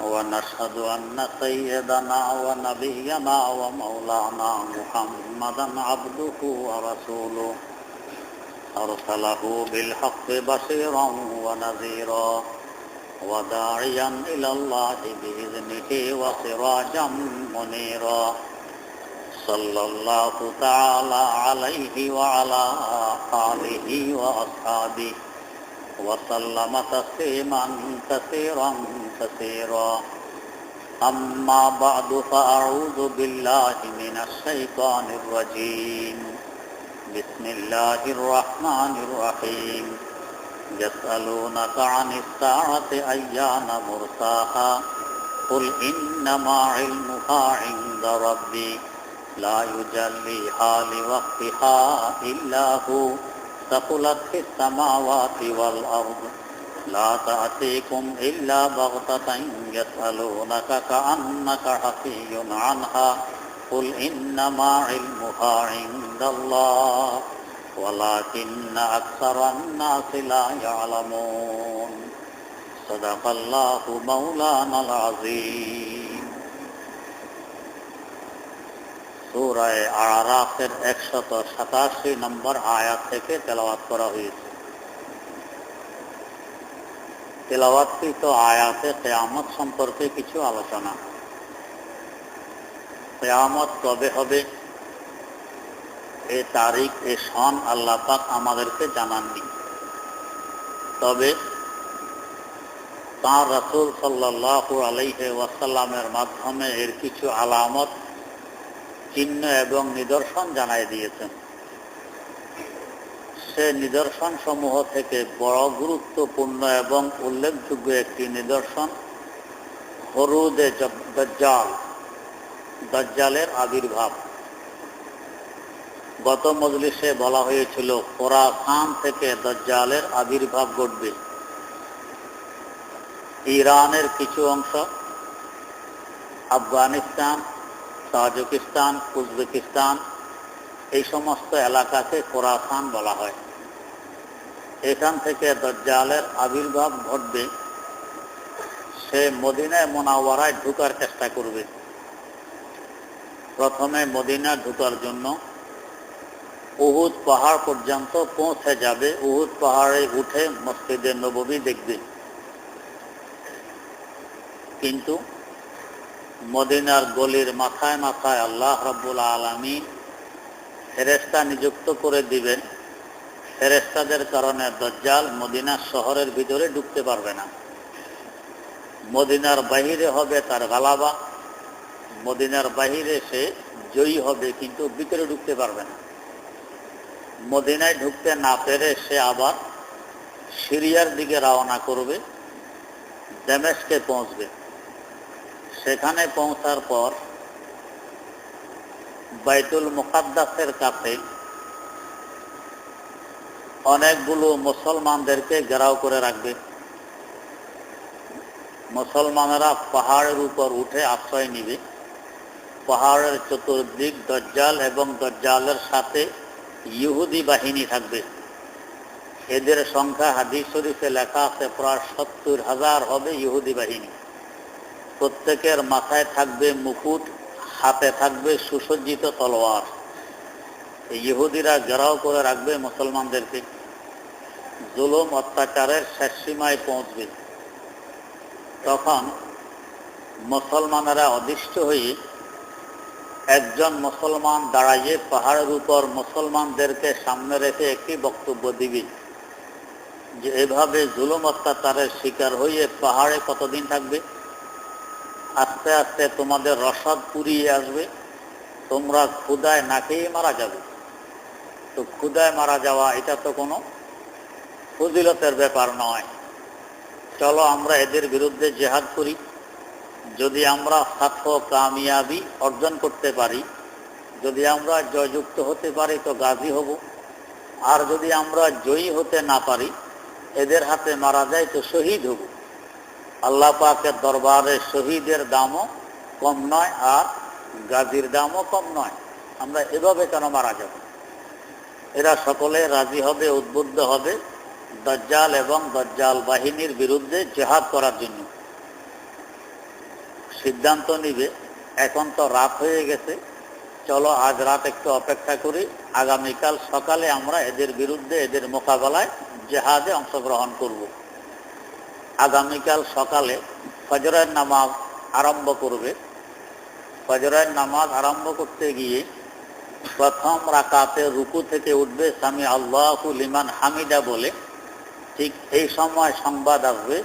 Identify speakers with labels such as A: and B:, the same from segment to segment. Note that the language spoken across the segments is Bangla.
A: ونشهد أن سيدنا ونبينا ومولانا محمدا عبده ورسوله. أرسله بالحق بشيرا ونذيرا وداعيا إلى الله بإذنه وسراجا منيرا. صلى الله تعالى عليه وعلى آله وأصحابه وسلم تسليما كثيرا كثيرا. أما بعد فأعوذ بالله من الشيطان الرجيم. بسم الله الرحمن الرحيم. يسألونك عن الساعة أيان مرساها؟ قل إنما علمها عند ربي. لا يجليها لوقتها إلا هو. ثقلت في السماوات والأرض لا تأتيكم إلا بغتة يسألونك كأنك حفي عنها قل إنما علمها عند الله ولكن أكثر الناس لا يعلمون صدق الله مولانا العظيم সুরায় আরাফের একশত সাতাশি নম্বর আয়াত থেকে করা হয়েছে। আয়াতে কেয়ামত সম্পর্কে কিছু আলোচনা। কেয়ামত কবে হবে? এ তারিখ, এ সন আল্লাহ পাক আমাদেরকে জানাননি। তবে তাঁর রাসুল সাল্লাহ আলাইহে ওয়াসাল্লামের মাধ্যমে এর কিছু আলামত চিহ্ন এবং নিদর্শন জানাই দিয়েছেন। সে নিদর্শন সমূহ থেকে বড় গুরুত্বপূর্ণ এবং উল্লেখযোগ্য একটি নিদর্শন হরুদে দজ্জাল। দজ্জালের আবির্ভাব। গত মজলিসে বলা হয়েছিল খান থেকে দজ্জালের আবির্ভাব ঘটবে। ইরানের কিছু অংশ, আফগানিস্তান তাজিকিস্তান উজবেকিস্তান এই সমস্ত এলাকাকে কোরাসান বলা হয়। এখান থেকে দজ্জালের আবির্ভাব ঘটবে। সে মদিনায় মোনাওয়ারায় ঢুকার চেষ্টা করবে। প্রথমে মদিনা ঢুকার জন্য উহুদ পাহাড় পর্যন্ত পৌঁছে যাবে। উহুদ পাহাড়ে উঠে মসজিদে নবী দেখবে। কিন্তু মদিনার গলির মাথায় মাথায় আল্লাহ রব্বুল আলমী ফেরেস্তা নিযুক্ত করে দিবেন। ফেরেস্তাদের কারণে দজ্জাল মদিনার শহরের ভিতরে ঢুকতে পারবে না। মদিনার বাহিরে হবে তার গালাবা। মদিনার বাহিরে সে জয়ী হবে কিন্তু ভিতরে ঢুকতে পারবে না। মদিনায় ঢুকতে না পেরে সে আবার সিরিয়ার দিকে রওনা করবে ড্যামেজকে পৌঁছবে। সেখানে পৌঁছার পর বাইতুল মুকাদ্দাসের কাছে অনেকগুলো মুসলমানদেরকে ঘেরাও করে রাখবে। মুসলমানেরা পাহাড়ের উপর উঠে আশ্রয় নিবে। পাহাড়ের চতুর্দিক দজ্জাল এবং দজ্জালের সাথে ইহুদি বাহিনী থাকবে। এদের সংখ্যা হাদিস শরীফে লেখা আছে, প্রায় সত্তর হাজার হবে ইহুদি বাহিনী। প্রত্যেকের মাথায় থাকবে মুকুট, হাতে থাকবে সুসজ্জিত তলোয়ার। ইহুদিরা ঘেরাও করে রাখবে মুসলমানদেরকে। জুলুম, অত্যাচারের শেষ সীমায় পৌঁছবে। তখন মুসলমানেরা অদৃষ্ট হয়ে একজন মুসলমান দাঁড়াইয়ে পাহাড়ের উপর মুসলমানদেরকে সামনে রেখে একটি বক্তব্য দিবে যে, এভাবে জুলুম, অত্যাচারের শিকার হয়ে পাহাড়ে কতদিন থাকবে? আস্তে আস্তে তোমাদের রসদ পুরিয়ে আসবে। তোমরা ক্ষুদায় না খেয়ে মারা যাবে। তো ক্ষুদায় মারা যাওয়া, এটা তো কোনো ফজিলতের ব্যাপার নয়। চলো আমরা এদের বিরুদ্ধে জেহাদ করি। যদি আমরা সাক্ষ্য কামিয়াবি অর্জন করতে পারি, যদি আমরা জয়যুক্ত হতে পারি, তো গাজী হব। আর যদি আমরা জয়ী হতে না পারি, এদের হাতে মারা যায় তো শহীদ হব। আল্লাহ পাকের দরবারে শহীদের দামও কম নয় আর গাজীর দামও কম নয়। আমরা এভাবে কেন মারা যাব? এরা সকলে রাজি হবে, উদ্বুদ্ধ হবে দজ্জাল এবং দজ্জাল বাহিনীর বিরুদ্ধে জেহাদ করার জন্য। সিদ্ধান্ত নিবে, এখন তো রাত হয়ে গেছে। চলো আজ রাত একটু অপেক্ষা করি। আগামীকাল সকালে আমরা এদের বিরুদ্ধে, এদের মোকাবেলায় জেহাদে অংশগ্রহণ করব। আগামীকাল সকালে ফজরের নামাজ আরম্ভ করবে। ফজরের নামাজ আরম্ভ করতে গিয়ে প্রথম রাকাতে রুকু থেকে উঠবে স্বামী আল্লাহ লিমান হামিদা বলে। ঠিক এই সময় সংবাদ আসবে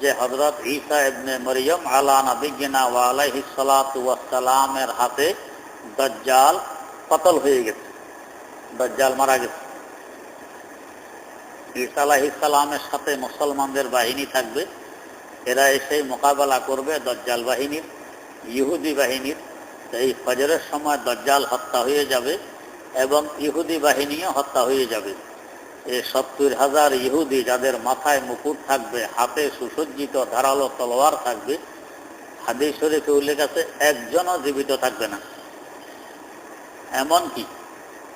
A: যে হজরত ঈসা ইবনে মরিয়ম আলা নবিগিনা ওয়ালাইহি সালাতু ওয়াসসালামের হাতে দজ্জাল কতল হয়ে গেছে। দজ্জাল মারা গেছে। ঈসা আলাইহিস সালামের সাথে মুসলমানদের বাহিনী থাকবে। এরা এসে মোকাবেলা করবে দজ্জাল বাহিনীর, ইহুদি বাহিনীর। এই ফজরের সময় দজ্জাল হত্যা হয়ে যাবে এবং ইহুদি বাহিনীও হত্যা হয়ে যাবে। এই সত্তর হাজার ইহুদি যাদের মাথায় মুকুট থাকবে, হাতে সুসজ্জিত ধারালো তলোয়ার থাকবে, হাদিস শরীফে উল্লেখ আছে, একজনও জীবিত থাকবে না। এমনকি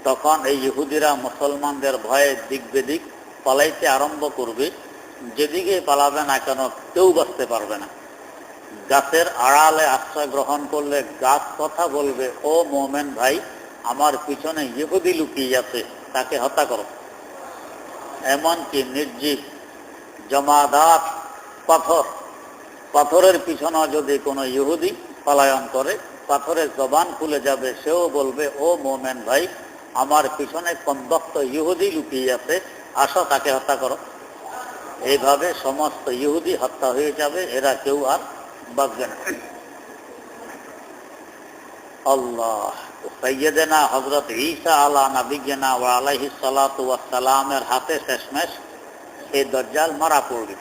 A: তখন এই ইহুদিরা মুসলমানদের ভয়ে দিক বেদিক পালাইতে আরম্ভ করবে, যেদিকে পালাবে না কেন কেউ বাঁচতে পারবে না। গাছের আড়ালে আশ্রয় গ্রহণ করলে গাছ কথা বলবে, ও মোমেন ভাই, আমার পিছনে ইহুদি লুকিয়ে আছে, তাকে হত্যা করো। এমনকি নির্জীব, জমাদার পাথর, পাথরের পিছনে যদি কোনো ইহুদি পলায়ন করে, পাথরের জবান খুলে যাবে, সেও বলবে, ও মোমেন ভাই, আমার পিছনে কন্দক্ত ইহুদি লুকিয়ে আছে আসো তাকে হত্যা করো? এইভাবে সমস্ত ইহুদি হত্যা হয়ে যাবে, এরা কেউ আর বাঁচবে না। আল্লাহ সৈয়দেনা হজরত ঈসা আলা নবিগেনা ওয়া আলাইহি সালাতু সালামের হাতে শেষমেশ এই দজ্জাল মারা পড়বে।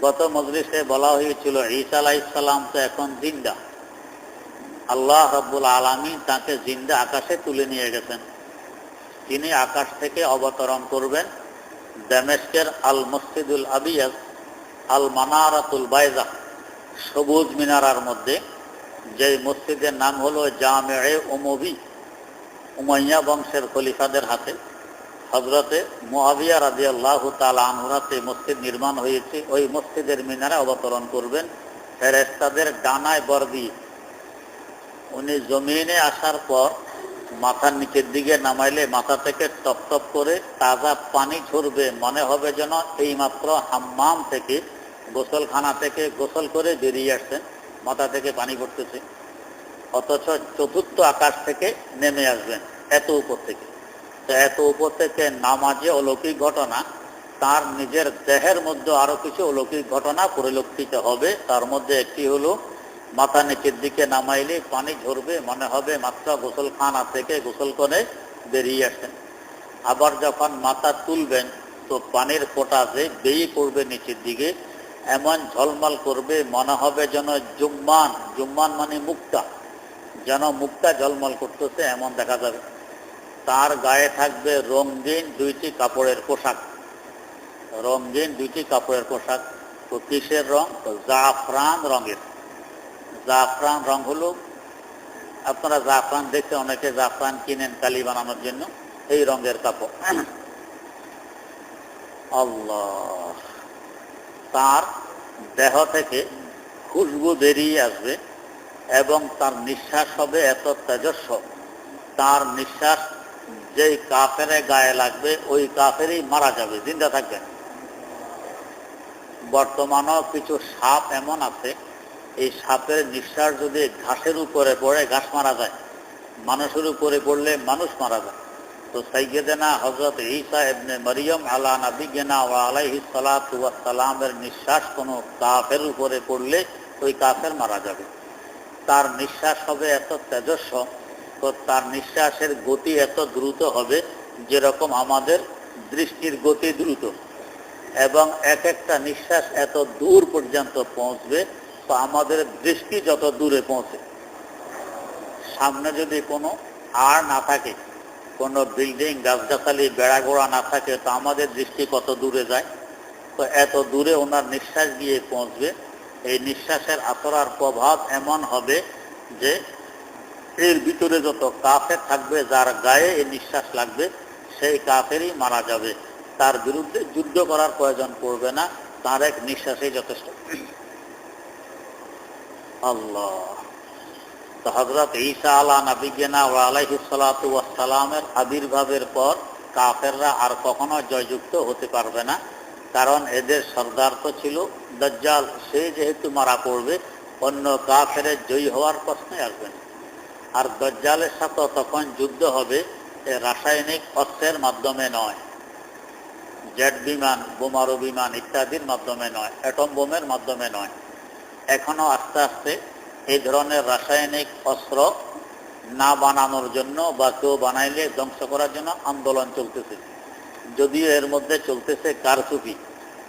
A: গত মজলিসে বলা হয়েছিল, ঈসা তো এখন জিন্দা। আল্লাহ রব্বুল আলমী তাকে জিন্দা আকাশে তুলে নিয়ে গেছেন। তিনি আকাশ থেকে অবতরণ করবেন দামেস্কের আল মসজিদুল আবিয়াজ আল মানারাতুল বাইজা, সবুজ মিনারার মধ্যে। যে মসজিদের নাম হলো জামে উমবি, উমাইয়া বংশের খলিফাদের হাতে। হজরতে মোয়াবিয়া রাজি আল্লাহ আনহুরাতে মসজিদ নির্মাণ হয়েছে। ওই মসজিদের মিনারে অবতরণ করবেন ফেরেস্তাদের ডানায় বর দিয়ে উনি জমিনে আসার পর মাথার নিচের দিকে নামাইলে মাথা থেকে টপ টপ করে তাজা পানি ঝরবে। মনে হবে যেন এইমাত্র হাম্মাম থেকে গোসলখানা থেকে গোসল করে বেরিয়ে আসছেন, মাথা থেকে পানি পড়তেছে। অথচ চতুর্থ আকাশ থেকে নেমে আসবেন এত উপর থেকে। তো এত উপর থেকে নামাজে অলৌকিক ঘটনা, তার নিজের দেহের মধ্যে আরও কিছু অলৌকিক ঘটনা পরিলক্ষিত হবে। তার মধ্যে একটি হলো মাথা নিচের দিকে নামাইলে পানি ঝরবে, মনে হবে মাত্র গোসলখানা থেকে গোসল করে বেরিয়ে আসেন। আবার যখন মাথা তুলবেন, তো পানির ফোটা যে বেয়ে পড়বে নিচের দিকে, এমন ঝলমল করবে, মনে হবে যেন জুম্মান জুম্মান মানে মুক্তা, যেন মুক্তা ঝলমল করতেছে, এমন দেখা যাবে। তার গায়ে থাকবে রঙিন দুইটি কাপড়ের পোশাক। রঙিন দুইটি কাপড়ের পোশাক, তো কিসের রং? তো জাফরান রঙের। জাফরান রং হলো, আপনারা জাফরান দেখতে অনেকে জাফরান কিনেন কালি বানানোর জন্য, এই রঙের কাপড়। আল্লাহ, তার দেহ থেকে খুশবু বেরিয়ে আসবে এবং তার নিঃশ্বাস হবে এত তেজস্ব। তার নিঃশ্বাস যেই কাফের গায়ে লাগবে, ওই কাফেরই মারা যাবে। জিন্দা থাকবে বর্তমানেও কিছু সাপ এমন আছে এই সাপের নিঃশ্বাস যদি ঘাসের উপরে পড়ে, ঘাস মারা যায়। মানুষের উপরে পড়লে মানুষ মারা যায়। তো সাইয়েদেনা হজরত ঈসা এবনে মরিয়ম আলা নবিগেনা ও আলাইহি সালাতু সালামের নিঃশ্বাস কোনো কাফের উপরে পড়লে ওই কাফের মারা যাবে। তার নিঃশ্বাস হবে এত তেজস্ব, তো তার নিঃশ্বাসের গতি এত দ্রুত হবে যেরকম আমাদের দৃষ্টির গতি দ্রুত। এবং এক একটা নিঃশ্বাস এত দূর পর্যন্ত পৌঁছবে তো আমাদের দৃষ্টি যত দূরে পৌঁছে। সামনে যদি কোনো আর না থাকে, কোনো বিল্ডিং গাছগাছালি বেড়াগোড়া না থাকে, তো আমাদের দৃষ্টি কত দূরে যায়? তো এত দূরে ওনার নিঃশ্বাস গিয়ে পৌঁছবে। এই নিঃশ্বাসের আসরার প্রভাব এমন হবে যে এর ভিতরে যত কাফের থাকবে, যার গায়ে এই নিঃশ্বাস লাগবে, সেই কাফেরই মারা যাবে। তার বিরুদ্ধে যুদ্ধ করার প্রয়োজন পড়বে না। তার এক নিঃশ্বাসেই যথেষ্ট। আল্লাহ। হজরত ঈসা আলা নবীনা ও আবির্ভাবের পর কাফেররা আর কখনো জয়যুক্ত হতে পারবে না, কারণ এদের সর্দার তো ছিল দজ্জাল। সে যেহেতু মারা পড়বে, অন্য কাফের জয়ী হওয়ার প্রশ্নে আসবে না। আর দজ্জালের সাথে তখন যুদ্ধ হবে, এ রাসায়নিক অস্ত্রের মাধ্যমে নয়, জেট বিমান, বোমারু বিমান ইত্যাদির মাধ্যমে নয়, অ্যাটম বোমের মাধ্যমে নয়। এখনও আস্তে আস্তে এই ধরনের রাসায়নিক অস্ত্র না বানানোর জন্য বা কেউ বানাইলে ধ্বংস করার জন্য আন্দোলন চলতেছে। যদিও এর মধ্যে চলতেছে কারচুপি।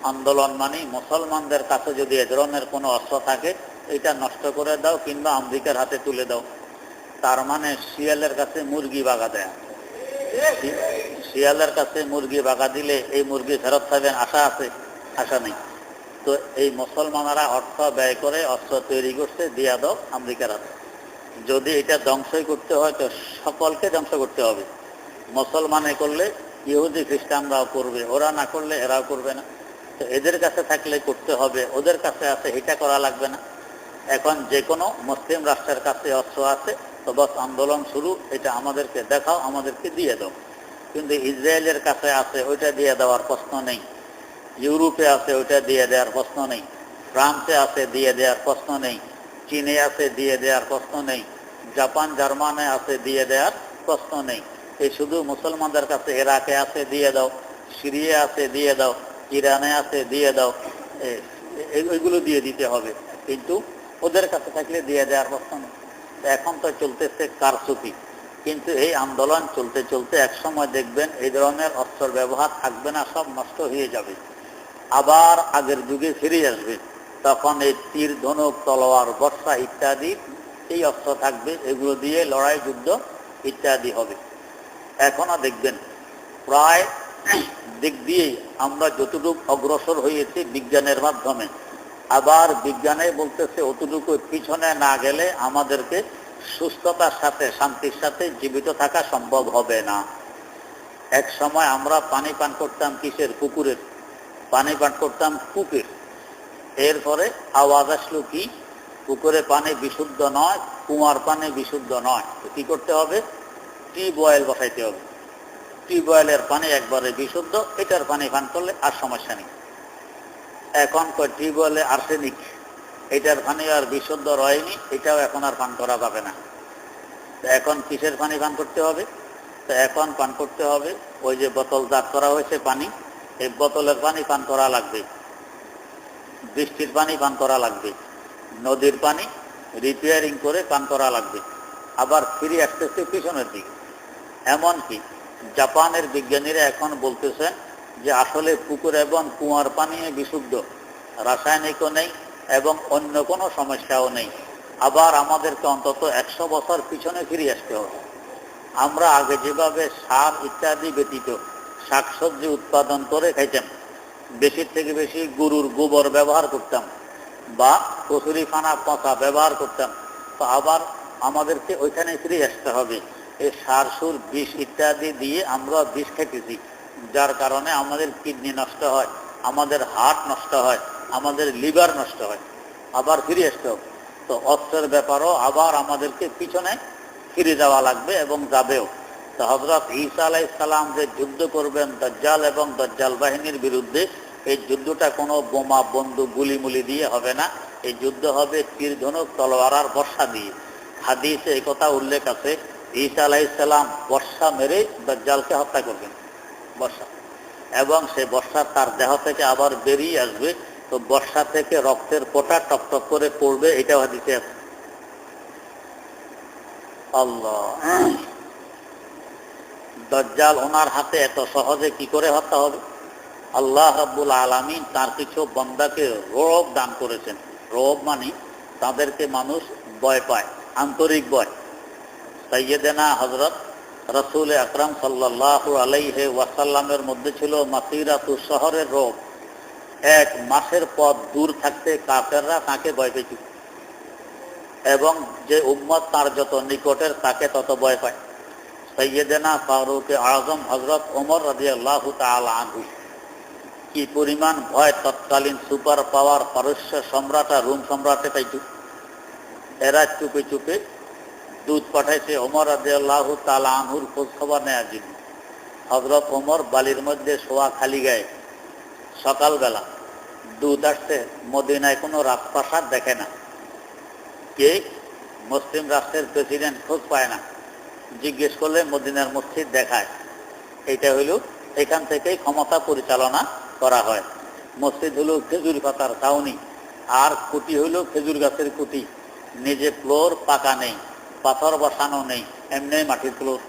A: আন্দোলন মানে মুসলমানদের কাছে যদি এ ধরনের কোনো অস্ত্র থাকে, এটা নষ্ট করে দাও কিংবা আমেরিকার হাতে তুলে দাও। তার মানে শিয়ালের কাছে মুরগি বাগা দেয়া। শিয়ালের কাছে মুরগি বাগা দিলে এই মুরগি ফেরত পাবেন আশা আছে? আশা নেই। তো এই মুসলমানরা অর্থ ব্যয় করে অস্ত্র তৈরি করছে দিয়া দাও আমেরিকার হাতে। যদি এটা ধ্বংসই করতে হয়, তো সকলকে ধ্বংস করতে হবে। মুসলমানে করলে ইহুদি, খ্রিস্টানরাও করবে, ওরা না করলে এরাও করবে না। তো এদের কাছে থাকলে করতে হবে, ওদের কাছে আছে, এটা করা লাগবে না। এখন যে কোনো মুসলিম রাষ্ট্রের কাছে অস্ত্র আছে, তো বস, আন্দোলন শুরু, এটা আমাদেরকে দেখাও, আমাদেরকে দিয়ে দাও। কিন্তু ইসরায়েলের কাছে আছে, ওইটা দিয়ে দেওয়ার প্রশ্ন নেই। ইউরোপে আছে, ওইটা দিয়ে দেওয়ার প্রশ্ন নেই। ফ্রান্সে আছে, দিয়ে দেওয়ার প্রশ্ন নেই। চীনে আছে, দিয়ে দেওয়ার প্রশ্ন নেই। জাপান, জার্মানে আছে, দিয়ে দেওয়ার প্রশ্ন নেই। এই শুধু মুসলমানদের কাছে এরাকে আছে, দিয়ে দাও। সিরিয়া আছে, দিয়ে দাও। ইরানে আছে, দিয়ে দাও। ওইগুলো দিয়ে দিতে হবে। কিন্তু ওদের কাছে থাকলে দিয়ে দেওয়ার প্রশ্ন নেই। এখন তো চলতেছে কারচুপি। কিন্তু এই আন্দোলন চলতে চলতে একসময় দেখবেন এই ধরনের অস্ত্র ব্যবহার থাকবে না, সব নষ্ট হয়ে যাবে। আবার আগের যুগে ফিরে আসবে। তখন এই তীর, ধনুক, তলোয়ার, বর্ষা ইত্যাদি এই অস্ত্র থাকবে। এগুলো দিয়ে লড়াই, যুদ্ধ ইত্যাদি হবে। এখনও দেখবেন, প্রায় দিক দিয়েই আমরা যতটুকু অগ্রসর হয়েছি বিজ্ঞানের মাধ্যমে। আবার বিজ্ঞানে বলতেছে, অতটুকু পিছনে না গেলে আমাদেরকে সুস্থতার সাথে, শান্তির সাথে জীবিত থাকা সম্ভব হবে না। এক সময় আমরা পানি পান করতাম কিসের? পুকুরের। পানি পান করতাম কুপের এরপরে আওয়াজ আসলো কি? পুকুরে পানি বিশুদ্ধ নয় কুয়ার পানি বিশুদ্ধ নয়। তো কি করতে হবে? টিউব অয়েল বসাইতে হবে। টিউব অয়েলের পানি একবারে বিশুদ্ধ, এটার পানি পান করলে আর সমস্যা নেই। এখন টিউব অয়েলে আর্সেনিক, এটার পানি আর বিশুদ্ধ রয়নি, এটাও এখন আর পান করা যাবে না। এখন কিসের পানি পান করতে হবে? তো এখন পান করতে হবে, ওই যে বোতল জাত করা হয়েছে পানি এই বোতলের পানি পান করা লাগবে, বৃষ্টির পানি পান করা লাগবে, নদীর পানি রিপেয়ারিং করে পান করা লাগবে। আবার ফিরে আসতেছে পিছনের দিকে। এমনকি জাপানের বিজ্ঞানীরা এখন বলতেছেন যে আসলে পুকুর এবং কুয়ার পানি বিশুদ্ধ, রাসায়নিকও নেই এবং অন্য কোনো সমস্যাও নেই। আবার আমাদেরকে অন্তত একশো বছর পিছনে ফিরে আসতে হবে। আমরা আগে যেভাবে সার ইত্যাদি ব্যতীত শাকসবজি উৎপাদন করে খাইতাম। বেশির থেকে বেশি গরুর গোবর ব্যবহার করতাম বা কচুরি ফানা পচা ব্যবহার করতাম। তো আবার আমাদেরকে ওইখানে ফিরে আসতে হবে। এই সার, সুর, বিষ ইত্যাদি দিয়ে আমরা বিষ খেতেছি যার কারণে আমাদের কিডনি নষ্ট হয়, আমাদের হার্ট নষ্ট হয়, আমাদের লিভার নষ্ট হয়। আবার ফিরে আসতে হবে। তো অস্ত্রের ব্যাপারও আবার আমাদেরকে পিছনে ফিরে যাওয়া লাগবে এবং যাবেও। হজরত ঈসা আলাহ ইসলাম যে যুদ্ধ করবেন দজ্জাল এবং দজ্জাল বাহিনীর বিরুদ্ধে, এই যুদ্ধটা কোনো বোমা, বন্দুক, গুলিমুলি দিয়ে হবে না। এই যুদ্ধ হবে তীর ধনুক তলোয়ার আর বর্ষা দিয়ে। হাদিসে এই কথা উল্লেখ আছে, ঈসা আলাহ ইসলাম বর্ষা মেরে দজ্জালকে হত্যা করবেন। বর্ষা। এবং সে বর্ষা তার দেহ থেকে আবার বেরিয়ে আসবে, তো বর্ষা থেকে রক্তের পোটা টপ টপ করে পড়বে, এটাও হাদিসে আছে। আল্লাহ। দজ্জাল ওনার হাতে এত সহজে কি করে হত্যা হবে? আল্লাহ রাব্বুল আলমিন তার কিছু বন্দাকে রোব দান করেছেন। রোব মানে তাদেরকে মানুষ ভয় পায়, আন্তরিক ভয়। সৈয়দেনা হজরত রসুল আকরাম সাল্লাহ আলাইহে ওয়াসাল্লামের মধ্যে ছিল মাসিরাতু শহরের রোগ। এক মাসের পথ দূর থাকতে কাফেররা তাকে ভয় পেয়েছিল এবং যে উম্মত তার যত নিকটের তাকে তত ভয় পায়। সৈয়দেনা ফারুক আজম হজরত ওমর রাজি আল্লাহ আনহু। কি পরিমাণ ভয় তৎকালীন সুপার পাওয়ার পারস্য সম্রাট আর রুম সম্রাটে পাইত। এরা চুপে চুপে দুধ পাঠাইছে ওমর রাজি আল্লাহ তালা আনহুর খোঁজ খবর নেওয়ার জন্য। হজরত ওমর বালির মধ্যে শোয়া খালি গায়ে। সকালবেলা দুধ আসছে মদিনায় কোনো রাজপ্রাসাদ দেখে না। কে? মুসলিম রাষ্ট্রের প্রেসিডেন্ট খোঁজ পায় না। জিজ্ঞেস করলে মদিনার মসজিদ দেখায়। এটা হইল এখান থেকেই ক্ষমতা পরিচালনা করা হয়। মসজিদ হলো খেজুর পাতার ছাউনি, আর কুটি হইল খেজুর গাছের কুটি। নিজে ফ্লোর পাকা নেই, পাথর বসানো নেই, এমনি মাটির ফ্লোর।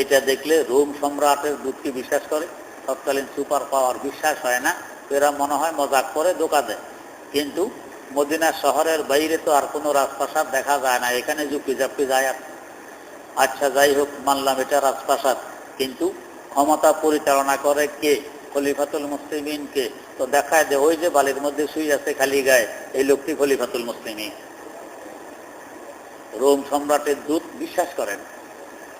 A: এটা দেখলে রোম সম্রাটের দুধকে বিশ্বাস করে। তৎকালীন সুপার পাওয়ার বিশ্বাস হয় না, এরা মনে হয় মজাক করে দোকা দেয়। কিন্তু মদিনা শহরের বাইরে তো আর কোনো রাজপ্রাসাদ দেখা যায় না, এখানে ঝুঁকি ঝাপি যায় আর আচ্ছা যাই হোক, মানলাম এটা রাজপ্রাসাদ। কিন্তু ক্ষমতা পরিচালনা করে কে? খলিফাতুল মুসলিমিন কে? তো দেখায় যে ওই যে বালির মধ্যে শুই আছে খালি গায়ে, এই লোকটি খলিফাতুল মুসলিমিন। রোম সম্রাটের দূত বিশ্বাস করেন,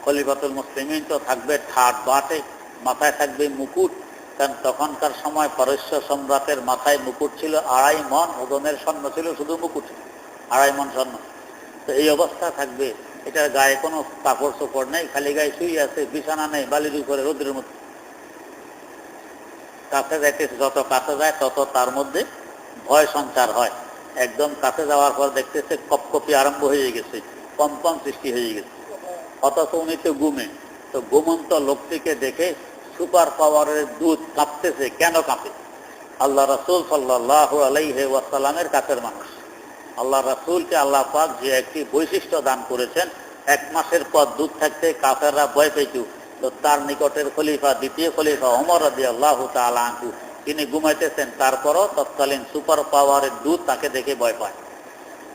A: খলিফাতুল মুসলিমিন তো থাকবে ঠাট বাটে, মাথায় থাকবে মুকুট, কারণ তখনকার সময় পারস্য সম্রাটের মাথায় মুকুট ছিল, আড়াই মন ওজনের স্বর্ণ ছিল, শুধু মুকুট, আড়াই মন স্বর্ণ। তো এই অবস্থা থাকবে এটার গায়ে কোনো কাপড় চোপড় নেই, খালি গায়ে শুয়ে আছে, বিছানা নেই, বালির উপরে রোদ্রের মধ্যে কাছে যাইতেছে যত কাছে যায়, তত তার মধ্যে ভয় সঞ্চার হয়। একদম কাছে যাওয়ার পর দেখতেছে কপকপি আরম্ভ হয়ে গেছে কম্পন সৃষ্টি হয়ে গেছে। অথচ উনি তো গুমে তো গুমন্ত লোকটিকে দেখে সুপার পাওয়ারের দুধ কাঁপতেছে, কেন কাঁপে? আল্লাহ রসুল সাল্লাহ আলাইহে ওয়াসাল্লামের কাছের মানুষ। আল্লাহ রসুলকে আল্লাহ পাক যে একটি বৈশিষ্ট্য দান করেছেন এক মাসের পর দুধ থাকতে কাফেররা ভয় পেয়েছু। তো তার নিকটের খলিফা, দ্বিতীয় খলিফা অমর রাজি আল্লাহ তালু তিনি ঘুমাইতেছেন। তারপরও তৎকালীন সুপার পাওয়ারের দুধ তাকে দেখে ভয় পায়।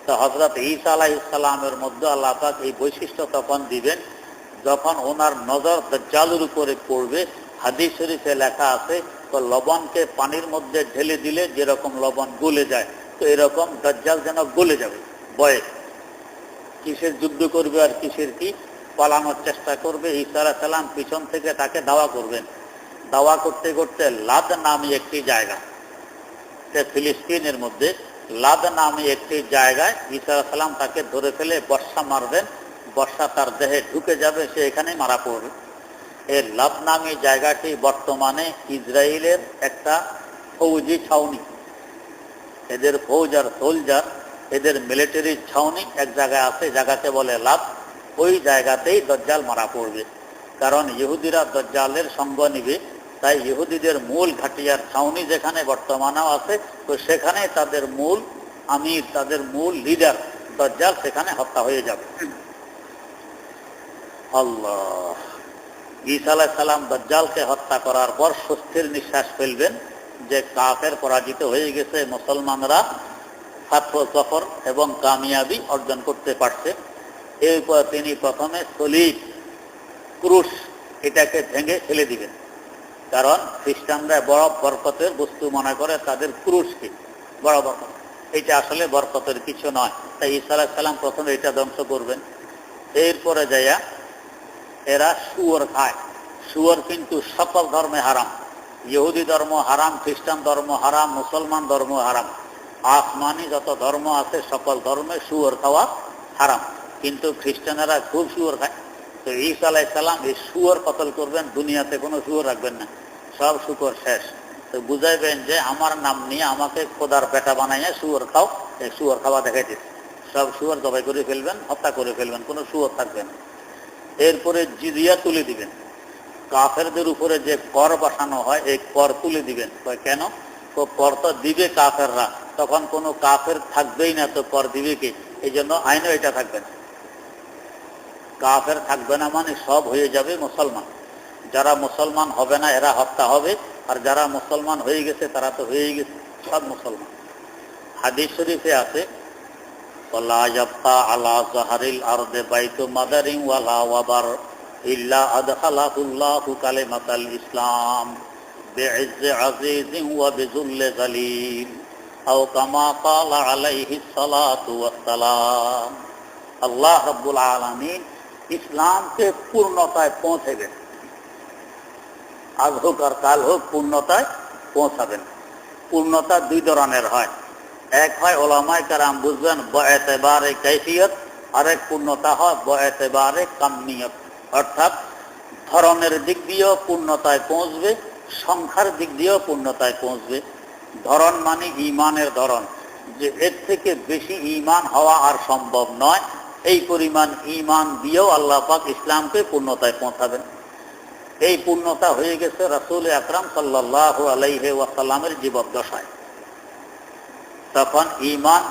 A: তো হজরত ঈসা আলাহ ইসলামের মধ্যে আল্লাহ পাক এই বৈশিষ্ট্য তখন দিবেন, যখন ওনার নজর দজ্জালুর উপরে পড়বে, হাদিস শরীফে লেখা আছে, তো লবণকে পানির মধ্যে ঢেলে দিলে যেরকম লবণ গলে যায়, তো এরকম দজ্জাল যেন গলে যাবে বয়ে কিসের যুদ্ধ করবে আর কিসের কি পালানোর চেষ্টা করবে? ঈসা সালাম পিছন থেকে তাকে দাওয়া করবেন। দাওয়া করতে করতে লাদ নামে একটি জায়গা, সে ফিলিস্তিনের মধ্যে, লাদ নামে একটি জায়গায় ঈসা সালাম তাকে ধরে ফেলে বর্ষা মারবেন। বর্ষা তার দেহে ঢুকে যাবে, সে এখানে মারা পড়বে। এই লাদ নামী জায়গাটি বর্তমানে ইসরায়েলের একটা ফৌজি ছাউনি। এদের ফৌজ আর সোলজার এদের মিলিটারি ছাউনি এক জায়গায় আছে জায়গাকে বলে লাভ, ওই জায়গাতেই দজ্জাল মারা পড়বে। কারণ ইহুদিরা দজ্জালের সঙ্গ নিবে, তাই ইহুদিদের মূল ঘাটিয়ার ছাউনি যেখানে বর্তমানেও আছে, তো সেখানে তাদের মূল আমির, তাদের মূল লিডার দজ্জাল সেখানে হত্যা হয়ে যাবে। আল্লাহ। সালাম দজ্জালকে হত্যা করার পর স্বস্তির নিঃশ্বাস ফেলবেন, যে কাফের পরাজিত হয়ে গেছে মুসলমানরা ছাত্র সফর এবং কামিয়াবি অর্জন করতে পারছে। এরপর তিনি প্রথমে সলিড ক্রুশ এটাকে ভেঙে ফেলে দিবেন। কারণ খ্রিস্টানরা বড় বরকতের বস্তু মনে করে তাদের ক্রুশকে। বড় বরকত। এটা আসলে বরকতের কিছু নয়। তাই ঈসা সাল্লাম প্রথমে এটা ধ্বংস করবেন। এরপরে যাইয়া এরা শুয়োর খায়। শুয়োর কিন্তু সকল ধর্মে হারাম। ইহুদি ধর্ম হারাম, খ্রিস্টান ধর্ম হারাম, মুসলমান ধর্ম হারাম। আসমানি যত ধর্ম আছে, সকল ধর্মে শুয়োর খাওয়া হারাম। কিন্তু খ্রিস্টানেরা খুব শুয়োর খায়। তো ঈসা সাল্লাম এই শুয়োর কতল করবেন, দুনিয়াতে কোনো শুয়োর রাখবেন না। সব শুকর শেষ। তো বুঝাইবেন যে, আমার নাম নিয়ে আমাকে খোদার পেটা বানাইয়া শুয়োর খাও এই শুয়োর খাওয়া দেখাইতে সব শুয়োর জবাই করে ফেলবেন, হত্যা করে ফেলবেন, কোনো শুয়োর থাকবে না। এরপরে জিজিয়া তুলে দিবেন। কাফেরদের উপরে যে কর বসানো হয়, এই কর তুলে দিবেন। কেন? তো কর তো দিবে কাফেররা। তখন কোনো কাফের থাকবেই না তো কর দিবে কি এই জন্য আইনও এটা থাকবে না কাফের থাকবে না মানে সব হয়ে যাবে মুসলমান যারা মুসলমান হবে না এরা হত্যা হবে আর যারা মুসলমান হয়ে গেছে তারা তো হয়েই গেছে সব মুসলমান হাদিস শরীফে আছে ولا يبقى على ظهر الأرض بيت مدر ولا وبر إلا أدخله الله كلمة الإسلام بعز عزيز وبذل ذليل আও কামা কাল আলাইহি সালাতু ওয়াসসালাম আল্লাহ রাব্বুল আলামিন ইসলামকে পূর্ণতায় পৌঁছাবেন আজ হোক আর কাল হোক পূর্ণতায় পৌঁছাবেন। পূর্ণতা দুই ধরনের হয়। এক হয় ওলামায় কারাম বুঝবেন বেবারে কৈফিয়ত আরেক পূর্ণতা হয় বেবারে কামনিয়ত অর্থাৎ ধরনের দিক দিয়েও পূর্ণতায় পৌঁছবে, সংখ্যার দিক দিয়েও পূর্ণতায় পৌঁছবে। ধরন মানে ইমানের ধরন। যে এর থেকে বেশি ইমান হওয়া আর সম্ভব নয়, এই পরিমাণ ইমান দিয়েও আল্লাহ পাক ইসলামকে পূর্ণতায় পৌঁছাবেন। এই পূর্ণতা হয়ে গেছে রাসুল আকরাম সাল্লাহ আলাইহে ওয়াসাল্লামের জীবদ্দশায়। তখন ইমান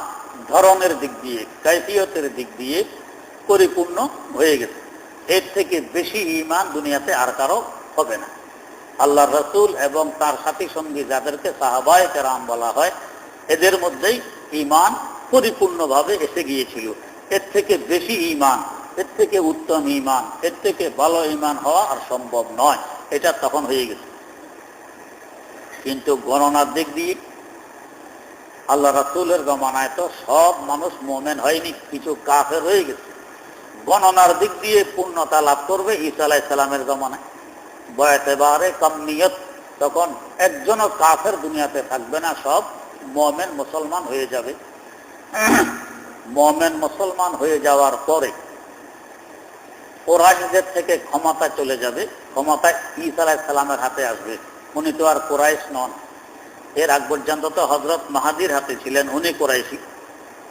A: ধরনের দিক দিয়ে, কাইফিয়তের দিক দিয়ে পরিপূর্ণ হয়ে গেছে। এর থেকে বেশি ইমান দুনিয়াতে আর কারও হবে না। আল্লাহ রসুল এবং তার সাথী সঙ্গী যাদেরকে সাহাবায় কেরাম বলা হয়, এদের মধ্যেই ইমান পরিপূর্ণভাবে এসে গিয়েছিল। এর থেকে বেশি ইমান এর থেকে উত্তম ইমান এর থেকে ভালো ইমান হওয়া আর সম্ভব নয়। এটা তখন হয়ে গেছে। কিন্তু গণনার দিক দিয়ে আল্লাহ রাসুলের গমনায় তো সব মানুষ মোমেন হয়নি, কিছু কাফের হয়ে গেছে। গণনার দিক দিয়ে পূর্ণতা লাভ করবে ঈসা আলাহ সালামের গমনায় বয়াতেবারে কমনিয়ত তখন একজনও কাফের দুনিয়াতে থাকবে না, সব মোমেন মুসলমান হয়ে যাবে। মোমেন মুসলমান হয়ে যাওয়ার পরে কোরআশদের থেকে ক্ষমতা চলে যাবে, ক্ষমতা আলাহ সালামের হাতে আসবে। উনি তো আর কোরাইশ নন। এর আগ পর্যন্ত তো হজরত মাহাদির হাতে ছিলেন, উনি কোরাইশি।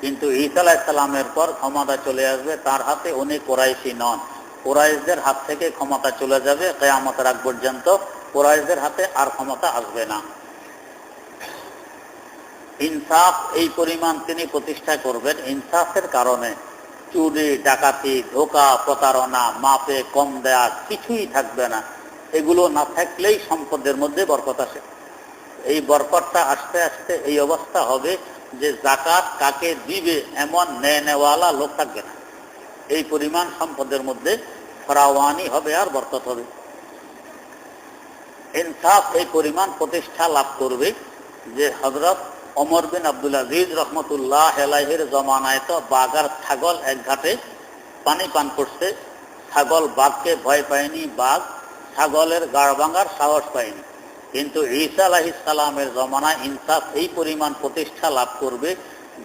A: কিন্তু আলাহ সালামের পর ক্ষমতা চলে আসবে, তার হাতে উনি কোরাইশি নন। কোরাইশদের হাত থেকে ক্ষমতা চলে যাবে, কেয়ামতের আগ পর্যন্ত কোরাইশদের হাতে আর ক্ষমতা আসবে না। ইনসাফ এই পরিমাণ তিনি প্রতিষ্ঠা করবেন ইনসাফের কারণে। চুরি, ডাকাতি, ধোকা, প্রতারণা, মাপে, কম দেয়া কিছুই থাকবে না। এগুলো না থাকলেই সম্পদের মধ্যে বরকত আসে। এই বরকতটা আস্তে আস্তে এই অবস্থা হবে যে জাকাত কাকে দিবে এমন নেওয়ালা লোক থাকবে না। এই পরিমাণ সম্পদের মধ্যে ফরাওয়ানি হবে আর বরকত হবে। ইনসাফ এই পরিমাণ প্রতিষ্ঠা লাভ করবে যে হজরত অমর বিন আব্দুল আজিজ রহমতুল্লাহ হেলাইহের জমানায় তো বাগার ছাগল এক ঘাটে পানি পান করছে। ছাগল বাঘকে ভয় পায়নি, বাঘ ছাগলের গাড় ভাঙার সাহস পায়নি। কিন্তু ঈসা আলাহিসাল্লামের জমানায় ইনসাফ এই পরিমাণ প্রতিষ্ঠা লাভ করবে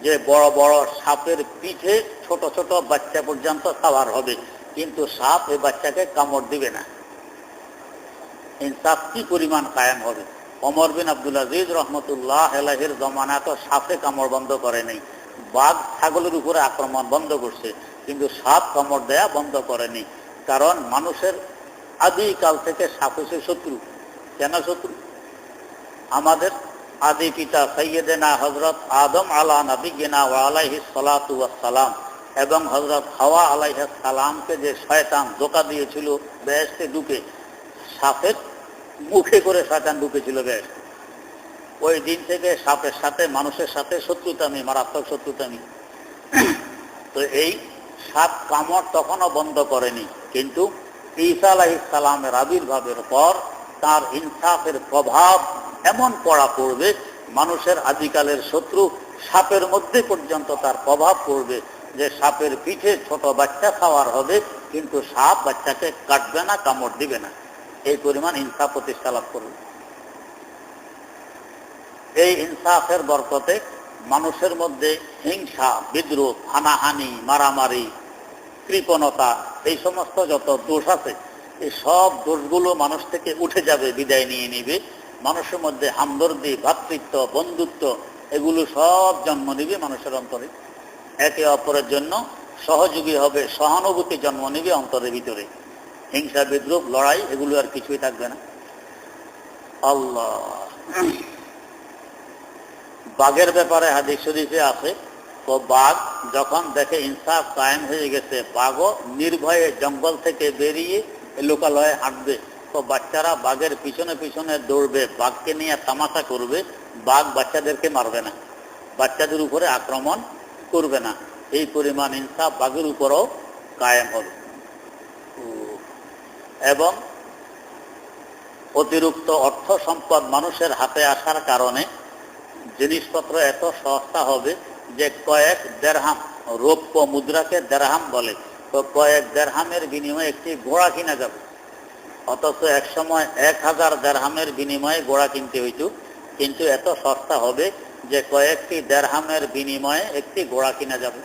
A: যে বড় বড় সাপের পিঠে ছোট ছোট বাচ্চা পর্যন্ত খাবার হবে। কিন্তু সাপ এই বাচ্চাকে কামড় দিবে না। ইনসাফ কি পরিমাণ কায়েম হবে? অমর বিন আব্দুল আজিজ রহমতুল্লাহ এলাহের জমানা তো সাপে কামড় বন্ধ করে নেই। বাঘ ছাগলের উপরে আক্রমণ বন্ধ করছে, কিন্তু সাপ কামড় দেয়া বন্ধ করেনি কারণ মানুষের আদিকাল থেকে সাপ হচ্ছে শত্রু। কেন শত্রু? আমাদের আদি পিতা সৈয়দেনা হজরত আদম আলা নবীনা ও আলাইহি সালাতু সালাম এবং হজরত হাওয়া আলাইহ সালামকে যে শয়তান ধোকা দিয়েছিল বেহেস্তে ঢুকে সাপের মুখে করে শয়তান ঢুকেছিল বেশ ওই দিন থেকে সাপের সাথে, মানুষের সাথে শত্রুতামি, মারাত্মক শত্রুতামি। তো এই সাপ কামড় তখনও বন্ধ করেনি, কিন্তু ঈসা আলাহি সালামের আবির্ভাবের পর তার ইনসাফের প্রভাব এমন পড়া পড়বে, মানুষের আদিকালের শত্রু সাপের মধ্যে পর্যন্ত তার প্রভাব পড়বে যে সাপের পিঠে ছোট বাচ্চা খাওয়ার হবে, কিন্তু সাপ বাচ্চাকে কাটবে না, কামড় দিবে না। এই পরিমাণ ইনসাফ প্রতিষ্ঠা লাভ করবে এই ইনসাফের বরকতে মানুষের মধ্যে হিংসা, বিদ্রোহ, হানাহানি, মারামারি, কৃপণতা, এই সমস্ত যত দোষ আছে, এই সব দোষগুলো মানুষ থেকে উঠে যাবে, বিদায় নিয়ে নিবে। মানুষের মধ্যে হামদর্দি ভ্রাতৃত্ব বন্ধুত্ব, এগুলো সব জন্ম নিবে মানুষের অন্তরে। একে অপরের জন্য সহযোগী হবে, সহানুভূতি জন্ম নিবে অন্তরের ভিতরে। হিংসা বিদ্রুপ লড়াই, এগুলো আর কিছুই থাকবে না। আল্লাহ। বাঘের ব্যাপারে হাদিস শরীফে আছে, তো বাঘ যখন দেখে ইনসাফ কায়েম হয়ে গেছে, বাঘও নির্ভয়ে জঙ্গল থেকে বেরিয়ে লোকালয়ে হাঁটবে। তো বাচ্চারা বাঘের পিছনে পিছনে দৌড়বে, বাঘকে নিয়ে তামাশা করবে, বাঘ বাচ্চাদেরকে মারবে না। বাচ্চাদের উপরে আক্রমণ করবে না। এই পরিমাণ ইনসাফ বাঘের উপরও কায়েম হবে এবং অতিরিক্ত অর্থ সম্পদ মানুষের হাতে আসার কারণে জিনিসপত্র এত সস্তা হবে যে কয়েক দেড়হাম রৌপ্য মুদ্রাকে দেড়হাম বলে। তো কয়েক দেড়হামের বিনিময়ে একটি ঘোড়া কিনা যাবে? অথচ এক সময় এক হাজার দেড়হামের বিনিময়ে ঘোড়া কিনতে হইত। কিন্তু এত সস্তা হবে যে কয়েকটি দেড়হামের বিনিময়ে একটি ঘোড়া কিনা যাবে।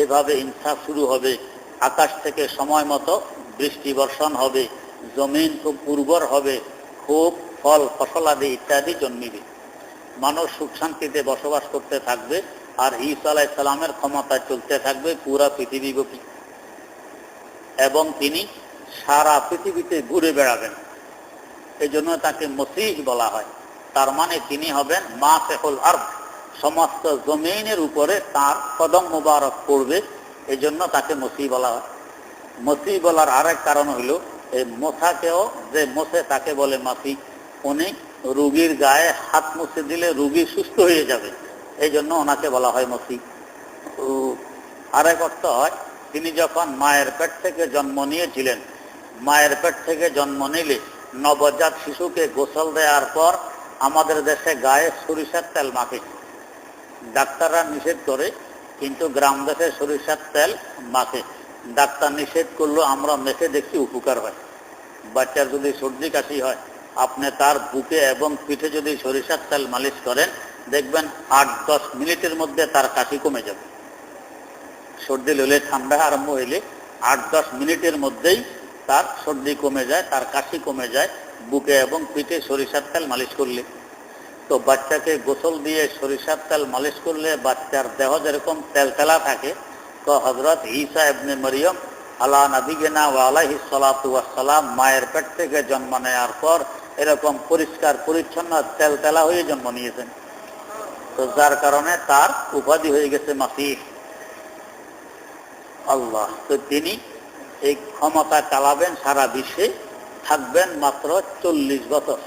A: এভাবে ইনসাফ শুরু হবে। আকাশ থেকে সময় মতো বৃষ্টি বর্ষণ হবে। জমিন খুব উর্বর হবে। খুব ফল ফসলাদি ইত্যাদি জন্মিবে। মানুষ সুখ শান্তিতে বসবাস করতে থাকবে আর ঈসা আলাহ সালামের ক্ষমতায় চলতে থাকবে পুরা পৃথিবীব্যাপী এবং তিনি সারা পৃথিবীতে ঘুরে বেড়াবেন। এই জন্য তাকে মসিহ বলা হয়। তার মানে তিনি হবেন মা ফেহুল আর্থ সমস্ত জমিনের উপরে তার কদম মুবারক পড়বে এই জন্য তাকে মসি বলা হয়। মসি বলার আরেক কারণ হইল এই মোসাকেও যে মোসে তাকে বলে মাসি, উনি রুগীর গায়ে হাত মুছে দিলে রুগী সুস্থ হয়ে যাবে এই জন্য ওনাকে বলা হয় মসি আরেক অর্থ হয়, তিনি যখন মায়ের পেট থেকে জন্ম নিয়েছিলেন, মায়ের পেট থেকে জন্ম নিলে নবজাত শিশুকে গোসল দেওয়ার পর আমাদের দেশে গায়ে সরিষার তেল মাখে। ডাক্তাররা নিষেধ করে, কিন্তু গ্রাম দেশে সরিষার তেল মাখে। ডাক্তার নিষেধ করল আমরা মেখে দেখছি উপকার হয়। বাচ্চার যদি সর্দি কাশি হয়, আপনি তার বুকে এবং পিঠে যদি সরিষার তেল মালিশ করেন, দেখবেন আট দশ মিনিটের মধ্যে তার কাশি কমে যাবে। সর্দি হলে ঠান্ডা আরম্ভ হইলে আট দশ মিনিটের মধ্যেই তার সর্দি কমে যায়, তার কাশি কমে যায় বুকে এবং পিঠে সরিষার তেল মালিশ করলে। তো বাচ্চাকে গোসল দিয়ে সরিষার তেল মালিশ করলে বাচ্চার দেহ যেরকম তেল তেলা থাকে, তো হজরত ঈসা এবনে মরিয়ম আলা নবীনা ও আলাহি সালাম মায়ের পেট থেকে জন্ম নেওয়ার পর এরকম পরিষ্কার পরিচ্ছন্ন তেল তেলা হয়ে জন্ম নিয়েছেন। তো যার কারণে তার উপাধি হয়ে গেছে মাসিহ। আল্লাহ, তো তিনি এই ক্ষমতা চালাবেন সারা বিশ্বে। থাকবেন মাত্র চল্লিশ বছর।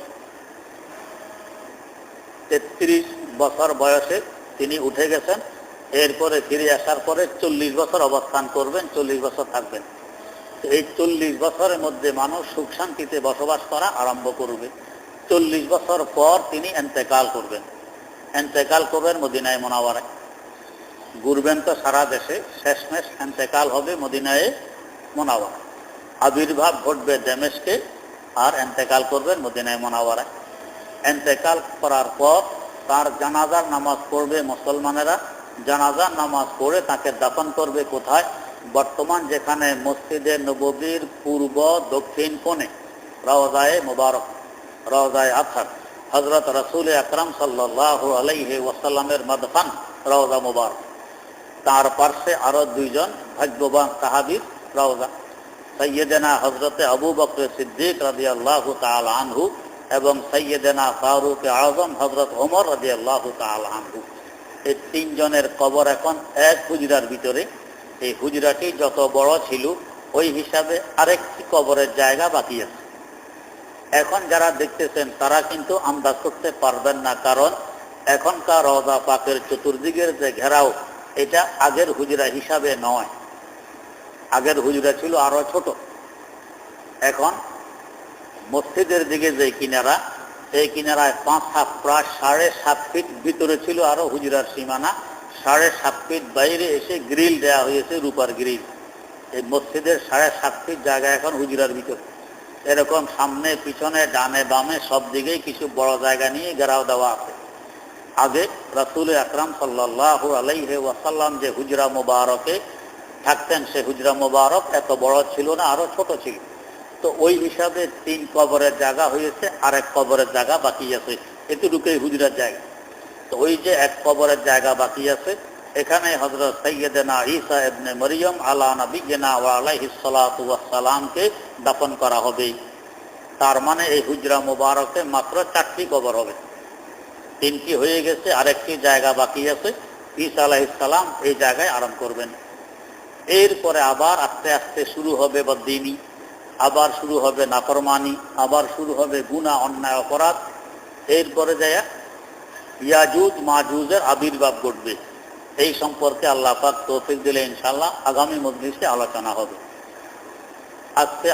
A: তেত্রিশ বছর বয়সে তিনি উঠে গেছেন, এরপরে ফিরে আসার পরে চল্লিশ বছর অবস্থান করবেন, চল্লিশ বছর থাকবেন। এই চল্লিশ বছরের মধ্যে মানুষ সুখ শান্তিতে বসবাস করা আরম্ভ করবে। চল্লিশ বছর পর তিনি এন্তেকাল করবেন। এন্তেকাল করবেন মদিনায় মোনাওয়ারায়। ঘুরবেন তো সারা দেশে, শেষমেশ এন্তেকাল হবে মদিনায় মোনাওয়ারা আবির্ভাব ঘটবে দেমেশকে আর এন্তেকাল করবেন মদিনায় মোনাওয়ারায়। এন্তেকাল করার পর তার জানাজার নামাজ পড়বে মুসলমানেরা। জানাজার নামাজ পড়ে তাকে দাফন করবে কোথায়? বর্তমান যেখানে মসজিদে নববীর পূর্ব দক্ষিণ কোণে, রওজায়ে মুবারক, রওজায় আথার হজরত রসুল আকরাম সাল্লাহ আলাইহি ওয়াসাল্লামের মদফান, রওজা মুবারক। তার পার্শ্বে আরও দুইজন ভাগ্যবান সাহাবির রওজা সৈয়দেনা হজরতে আবু বকর সিদ্দিক রাজি আল্লাহ আনহু এবং সৈয়দেনা ফারুক আজম হজরত ওমর রাজি আল্লাহ আনহু। এই তিনজনের কবর এখন এক হুজরার ভিতরে। এই হুজরাটি যত বড় ছিল, ওই হিসাবে আরেকটি কবরের জায়গা বাকি আছে। এখন যারা দেখতেছেন, তারা কিন্তু আন্দাজ করতে পারবেন না, কারণ এখনকার রজা পাকের চতুর্দিকের যে ঘেরাও, এটা আগের হুজরা হিসাবে নয়। আগের হুজরা ছিল আরও ছোট। এখন মসজিদের দিকে যে কিনারা এই কিনারায় পাঁচ হাত প্রায় সাড়ে সাত ফিট ভিতরে ছিল আরও হুজরার সীমানা। সাড়ে সাত ফিট বাইরে এসে গ্রিল দেওয়া হয়েছে, রূপার গ্রিল। এই মসজিদের সাড়ে সাত ফিট জায়গা এখন হুজরার ভিতরে। এরকম সামনে, পিছনে, ডানে, বামে সব দিকেই কিছু বড় জায়গা নিয়ে গেরাও দেওয়া আছে। আগে রাসুল আকরাম সাল্লাহ আলাইহে ওয়াসাল্লাম যে হুজরা মুবারকে থাকতেন সে হুজরা মুবারক, এত বড় ছিল না, আরও ছোট ছিল। তো ওই হিসাবে তিন কবরের জায়গা হয়েছে আর এক কবরের জায়গা বাকি আছে। এতটুকুই হুজরার জায়গা। তো ওই যে এক কবরের জায়গা বাকি আছে, এখানে হজরত সৈয়দনা ঈসা এবনে মরিয়ম আলা নবীনা ওয়া আলাইহিস সালাতু ওয়াস সালামকে দাফন করা হবে। তার মানে এই হুজরা মুবারকে মাত্র চারটি কবর হবে। তিনটি হয়ে গেছে, আরেকটি জায়গা বাকি আছে। ঈসা আলাইসালাম এই জায়গায় আরাম করবেন। এরপরে আবার আস্তে আস্তে শুরু হবে বদিনী আবার শুরু হবে নাফরমানি, আবার শুরু হবে গুণা অন্যায়, অপরাধ। এরপরে যায় ইয়াজুজ মাজুজের আবির্ভাব ঘটবে। এই সম্পর্কে আল্লাহ পাক তৌফিক দিলে ইনশাল্লাহ আগামী মজলিসে আলোচনা হবে। আজকে